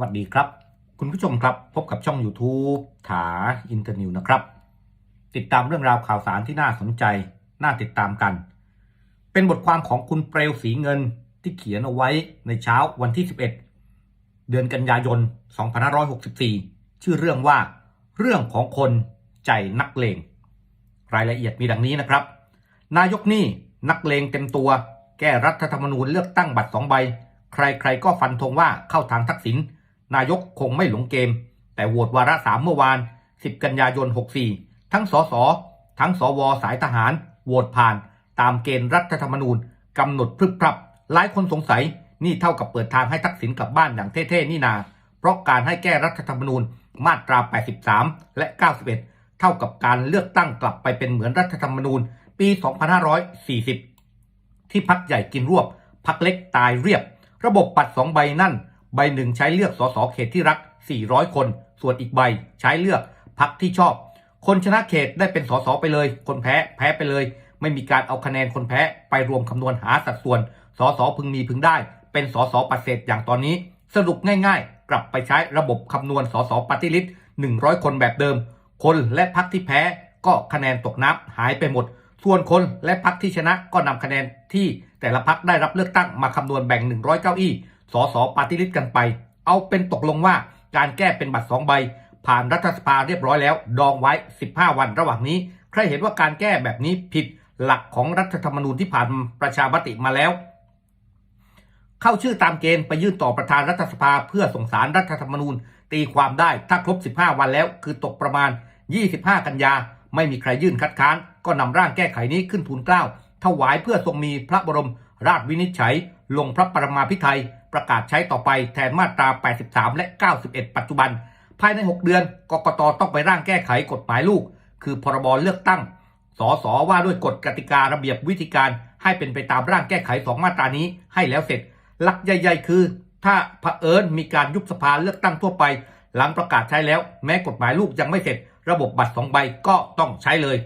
วัสดีครับ คุณผู้ชมครับพบกับช่อง YouTube ถาอินเตอร์นิวนะครับ ติดตามเรื่องราวข่าวสารที่น่าสนใจ น่าติดตามกัน เป็นบทความของคุณเปลวสีเงินที่เขียนเอาไว้ในเช้าวันที่ 11 เดือนกันยายน 2564 ชื่อเรื่องว่า เรื่องของคนใจนักเลงรายละเอียดมีดังนี้นะครับ นายกนี่นักเลงเต็มตัว แก้รัฐธรรมนูญเลือกตั้งบัตรสองใบ ใครๆก็ฟันธงว่าเข้าทางทักษิณ นายกคงไม่หลงเกม แต่โหวตวาระสามเมื่อวาน 10 กันยายน 64 ทั้งสสทั้งสวสายทหารโหวตผ่าน ตามเกณฑ์รัฐธรรมนูญกำหนดพรึบพรับ หลายคนสงสัยนี่เท่ากับเปิดทางให้ทักษิณกลับบ้านอย่างเท่ๆนี่นา เพราะการให้แก้รัฐธรรมนูญมาตรา 83 และ 91 เท่ากับการเลือกตั้งกลับไปเป็นเหมือนรัฐธรรมนูญ ปี 2540 ที่พักใหญ่กินรวบ พักเล็กตายเรียบ ระบบปัดสองใบนั่น ใบหนึ่งใช้เลือกสสเขตที่รัก 400 คน ส่วนอีกใบใช้เลือกพักที่ชอบ คนชนะเขตได้เป็นสสไปเลย คนแพ้แพ้ไปเลย ไม่มีการเอาคะแนนคนแพ้ไปรวมคำนวณหาสัดส่วนสสพึงมีพึงได้ เป็นสสปัดเศษอย่างตอนนี้ สรุปง่ายๆ กลับไปใช้ระบบคำนวณสสปฏิริษ100คนแบบเดิม คนและพักที่แพ้ก็คะแนนตกนับหายไปหมด ส่วนคนและพักที่ชนะก็นำคะแนนที่แต่ละพักได้รับเลือกตั้งมาคำนวณแบ่ง 100 เก้าอี้ สสปาร์ตี้ลิสต์กันไป เอาเป็นตกลงว่าการแก้เป็นบัตรสองใบ ผ่านรัฐสภาเรียบร้อยแล้ว ดองไว้ 15 วันระหว่างนี้ ใครเห็นว่าการแก้แบบนี้ผิดหลักของรัฐธรรมนูญที่ผ่านประชามติมาแล้ว เข้าชื่อตามเกณฑ์ไปยื่นต่อประธานรัฐสภาเพื่อส่งสารรัฐธรรมนูญ ตีความได้ถ้าครบ 15 วันแล้ว คือตกประมาณ 25 กันยา ไม่มีใครยื่นคัดค้าน ก็นำร่างแก้ไขนี้ขึ้นทูลเกล้าถวายเพื่อทรงมีพระบรมราชวินิจฉัย ลงพระปรมาภิไธย ประกาศใช้ต่อไปแทนมาตรา 83 และ 91 ปัจจุบัน ภายใน 6 เดือน กกตต้องไปร่างแก้ไขกฎหมายลูก คือพรบเลือกตั้ง สสว่าด้วยกฎกติการะเบียบวิธีการ ให้เป็นไปตามร่างแก้ไขสองมาตรานี้ให้แล้วเสร็จ หลักใหญ่ๆ คือ ถ้าเผอิญมีการยุบสภาเลือกตั้งทั่วไป หลังประกาศใช้แล้ว แม้กฎหมายลูกยังไม่เสร็จ ระบบบัตรสองใบก็ต้องใช้เลย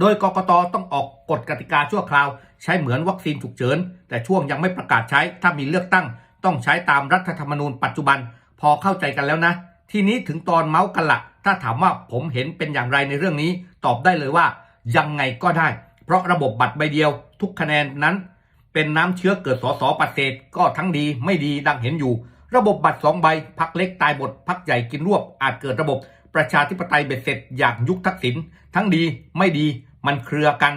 โดยกกตต้องออกกฎกติกาชั่วคราว ใช้เหมือนวัคซีนฉุกเฉิน แต่ช่วงยังไม่ประกาศใช้ถ้ามีเลือกตั้ง ต้องใช้ตามรัฐธรรมนูญปัจจุบัน พอเข้าใจกันแล้วนะ ทีนี้ถึงตอนเมาส์กันละถ้าถามว่าผมเห็นเป็นอย่างไรในเรื่องนี้ ตอบได้เลยว่า ยังไงก็ได้ เพราะระบบบัตรใบเดียว ทุกคะแนนนั้น เป็นน้ำเชื้อเกิดสอสอปัดเศษก็ทั้งดีไม่ดีดังเห็นอยู่ ระบบบัตรสองใบพักเล็กตายหมดพักใหญ่กินรวบอาจเกิดระบบประชาธิปไตยเบ็ดเสร็จอย่างยุคทักษิณทั้งดีไม่ดีมันเครือกัน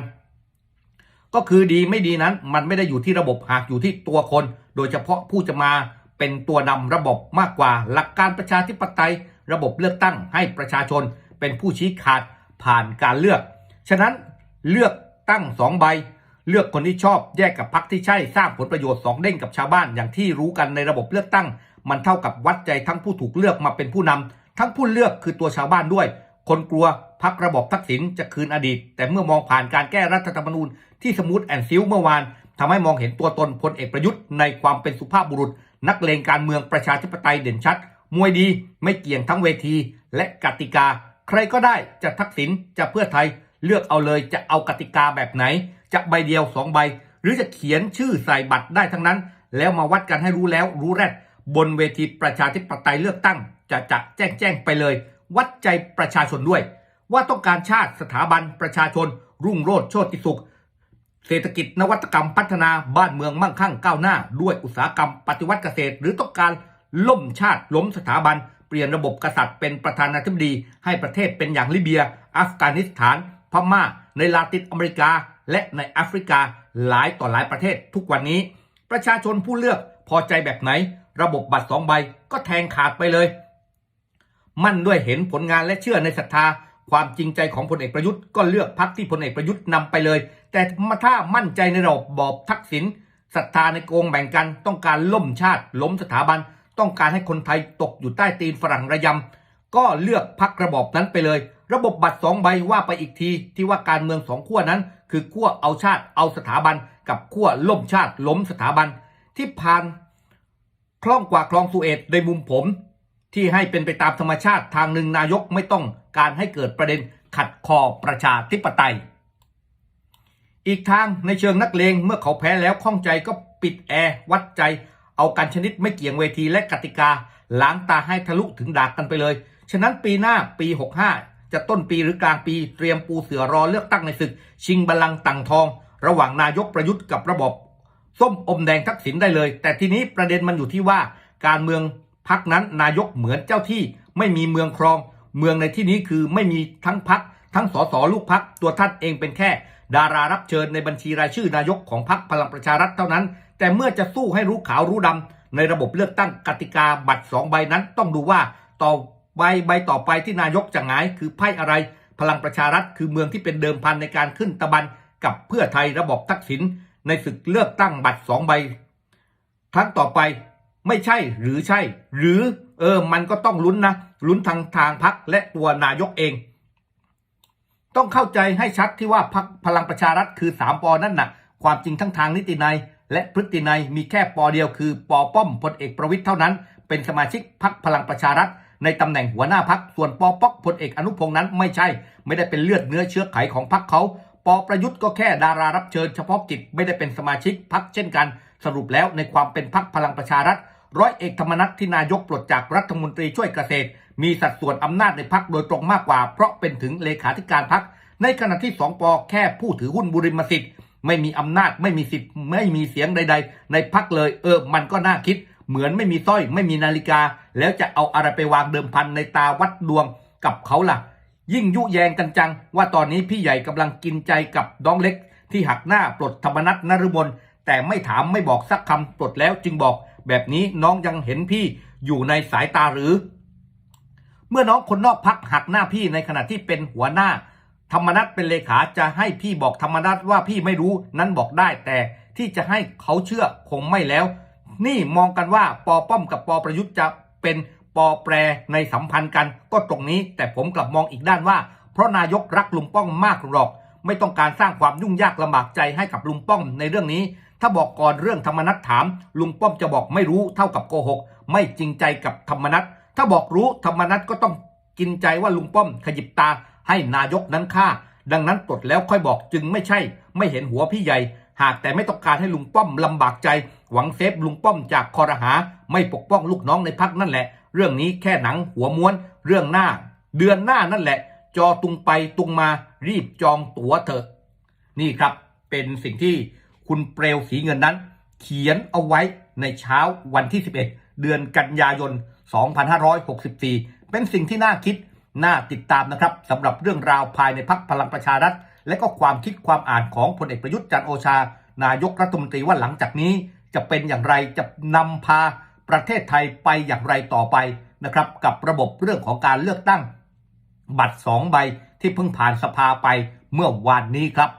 ก็คือดีไม่ดีนั้น มันไม่ได้อยู่ที่ระบบหากอยู่ที่ตัวคน โดยเฉพาะผู้จะมาเป็นตัวนำระบบมากกว่า หลักการประชาธิปไตย ระบบเลือกตั้งให้ประชาชน เป็นผู้ชี้ขาดผ่านการเลือก ฉะนั้นเลือกตั้งสองใบ เลือกคนที่ชอบแยกกับพรรคที่ใช่สร้างผลประโยชน์สองเด้งกับชาวบ้านอย่างที่รู้กันในระบบเลือกตั้ง มันเท่ากับวัดใจทั้งผู้ถูกเลือกมาเป็นผู้นำทั้งผู้เลือกคือตัวชาวบ้านด้วย คนกลัวพักระบบทักษิณจะคืนอดีต แต่เมื่อมองผ่านการแก้รัฐธรรมนูญที่สมูทแอนซิลเมื่อวานทำให้มองเห็นตัวตนพลเอกประยุทธ์ในความเป็นสุภาพบุรุษ นักเลงการเมืองประชาธิปไตยเด่นชัด มวยดีไม่เกี่ยงทั้งเวที และกติกา ใครก็ได้จะทักษิณจะเพื่อไทยเลือกเอาเลยจะเอากติกาแบบไหน จะใบเดียวสองใบ หรือจะเขียนชื่อใส่บัตรได้ทั้งนั้น แล้วมาวัดกันให้รู้แล้วรู้แรดบนเวทีประชาธิปไตยเลือกตั้ง จะจะแจ้งแจ้งไปเลย วัดใจประชาชนด้วย ว่าต้องการชาติสถาบันประชาชน รุ่งโรจน์โชติสุข เศรษฐกิจนวัตกรรมพัฒนาบ้านเมืองมั่งคั่งก้าวหน้า ด้วยอุตสาหกรรมปฏิวัติเกษตร หรือต้องการล่มชาติล้มสถาบัน เปลี่ยนระบบกษัตริย์เป็นประธานาธิบดี ให้ประเทศเป็นอย่างลิเบีย อัฟกานิสถาน พม่า ในลาตินอเมริกา และในแอฟริกาหลายต่อหลายประเทศ ทุกวันนี้ ประชาชนผู้เลือกพอใจแบบไหน ระบบบัตรสองใบก็แทงขาดไปเลย มั่นด้วยเห็นผลงานและเชื่อในศรัทธา ความจริงใจของพลเอกประยุทธ์ก็เลือกพักที่พลเอกประยุทธ์นำไปเลย แต่ถ้ามั่นใจในระบบบอบทักษิณศรัทธาในโกงแบ่งกันต้องการล่มชาติ ล้มสถาบัน ต้องการให้คนไทยตกอยู่ใต้ตีนฝรั่งระยำ ก็เลือกพักระบอบนั้นไปเลย ระบบบัตรสองใบว่าไปอีกทีที่ว่าการเมืองสองขั้วนั้น คือขั้วเอาชาติเอาสถาบัน กับขั้วล่มชาติ ล้มสถาบัน ที่ผ่านคล่องกว่าคลองสุเอตในมุมผม ที่ให้เป็นไปตามธรรมชาติทางหนึ่งนายกไม่ต้องการให้เกิดประเด็นขัดคอประชาธิปไตย อีกทางในเชิงนักเลงเมื่อเขาแพ้แล้วข้องใจก็ปิดแอร์วัดใจ เอากันชนิดไม่เกี่ยงเวทีและกติกาล้างตาให้ทะลุถึงดากกันไปเลย ฉะนั้นปีหน้าปี 65 จะต้นปีหรือกลางปีเตรียมปูเสือรอเลือกตั้งในศึก ชิงบัลลังก์ต่างทอง ระหว่างนายกประยุทธ์กับระบบส้มอมแดงทักษิณได้เลย แต่ทีนี้ประเด็นมันอยู่ที่ว่าการเมือง พักนั้นนายกเหมือนเจ้าที่ไม่มีเมืองครอง เมืองในที่นี้คือไม่มีทั้งพักทั้งสสลูกพักตัวท่านเองเป็นแค่ ดารารับเชิญในบัญชีรายชื่อนายกของพรรคพลังประชารัฐเท่านั้น แต่เมื่อจะสู้ให้รู้ขาวรู้ดำในระบบเลือกตั้งกติกาบัตรสองใบนั้น ต้องดูว่าต่อใบใบต่อไปที่นายกจะหงาย คือไพ่อะไร พลังประชารัฐคือเมืองที่เป็นเดิมพันในการขึ้นตะบันกับเพื่อไทยระบบทักษิณในศึกเลือกตั้งบัตรสองใบครั้งต่อไป ไม่ใช่หรือใช่ หรือเออมันก็ต้องลุ้นนะลุ้นทางทางพักและตัวนายกเอง ต้องเข้าใจให้ชัดที่ว่าพักพลังประชารัฐคือสามปอนั่นนะ่ะ ความจริงทั้งทางนิตินัย และพฤตินัยมีแค่ปอเดียวคือปอป้อมพลเอกประวิทย์เท่านั้น เป็นสมาชิกพักพลังประชารัฐในตำแหน่งหัวหน้าพักส่วนปอป๊อกพลเอกอนุพงษ์นั้นไม่ใช่ ไม่ได้เป็นเลือดเนื้อเชื้อไขของพักเขาปอประยุทธ์ก็แค่ดารารับเชิญเฉพาะกิจไม่ได้เป็นสมาชิกพักเช่นกัน สรุปแล้วในความเป็นพักพลังประชารัฐ ร้อยเอกธรรมนัฐที่นายกปลดจากรัฐมนตรีช่วยเกษตร มีสัดส่วนอำนาจในพักโดยตรงมากกว่า เพราะเป็นถึงเลขาธิการพัก ในขณะที่สองปอแค่ผู้ถือหุ้นบุริมสิทธิ์ ไม่มีอำนาจไม่มีสิทธิ์ ไม่มีเสียงใด ๆ ในพักเลย เออ มันก็น่าคิด เหมือนไม่มีสร้อย ไม่มีนาฬิกา แล้วจะเอาอะไรไปวางเดิมพันในตาวัดดวงกับเขาล่ะ ยิ่งยุแยงกันจัง ว่าตอนนี้พี่ใหญ่กำลังกินใจกับน้องเล็ก ที่หักหน้าปลดธรรมนัตนฤมลแต่ไม่ถามไม่บอกสักคำปลดแล้วจึงบอก แบบนี้น้องยังเห็นพี่อยู่ในสายตาหรือ เมื่อน้องคนนอกพักหักหน้าพี่ในขณะที่เป็นหัวหน้า ธรรมนัตเป็นเลขาจะให้พี่บอกธรรมนัตว่าพี่ไม่รู้นั้นบอกได้ แต่ที่จะให้เขาเชื่อคงไม่แล้ว นี่มองกันว่าปอป้อมกับปอประยุทธ์จะเป็นปอแปรในสัมพันธ์กันก็ตรงนี้ แต่ผมกลับมองอีกด้านว่า เพราะนายกรักลุงป้องมากหรอก ไม่ต้องการสร้างความยุ่งยากลำบากใจให้กับลุงป้อมในเรื่องนี้ ถ้าบอกก่อนเรื่องธรรมนัตถาม ลุงป้อมจะบอกไม่รู้เท่ากับโกหก ไม่จริงใจกับธรรมนัตถ้าบอกรู้ธรรมนัตก็ต้องกินใจว่าลุงป้อมขยิบตาให้นายกนั้นฆ่า ดังนั้นปลดแล้วค่อยบอกจึงไม่ใช่ ไม่เห็นหัวพี่ใหญ่ หากแต่ไม่ต้องการให้ลุงป้อมลำบากใจ หวังเซฟลุงป้อมจากคอรหา ไม่ปกป้องลูกน้องในพักนั่นแหละ เรื่องนี้แค่หนังหัวม้วน เรื่องหน้า เดือนหน้านั่นแหละ จอตุงไปตุงมารีบจองตั๋วเถอะ นี่ครับเป็นสิ่งที่ คุณเปลวสีเงินนั้น เขียนเอาไว้ในเช้าวันที่ 11 เดือนกันยายน 2564 เป็นสิ่งที่น่าคิด น่าติดตามนะครับสำหรับเรื่องราวภายในพักพลังประชารัฐ และก็ความคิดความอ่านของพลเอกประยุทธ์จันโอชา นายกรัฐมนตรีว่าหลังจากนี้ จะเป็นอย่างไรจะนำพาประเทศไทยไปอย่างไรต่อไปนะครับกับระบบเรื่องของการเลือกตั้ง บัตรสองใบที่เพิ่งผ่านสภาไปเมื่อวานนี้ครับ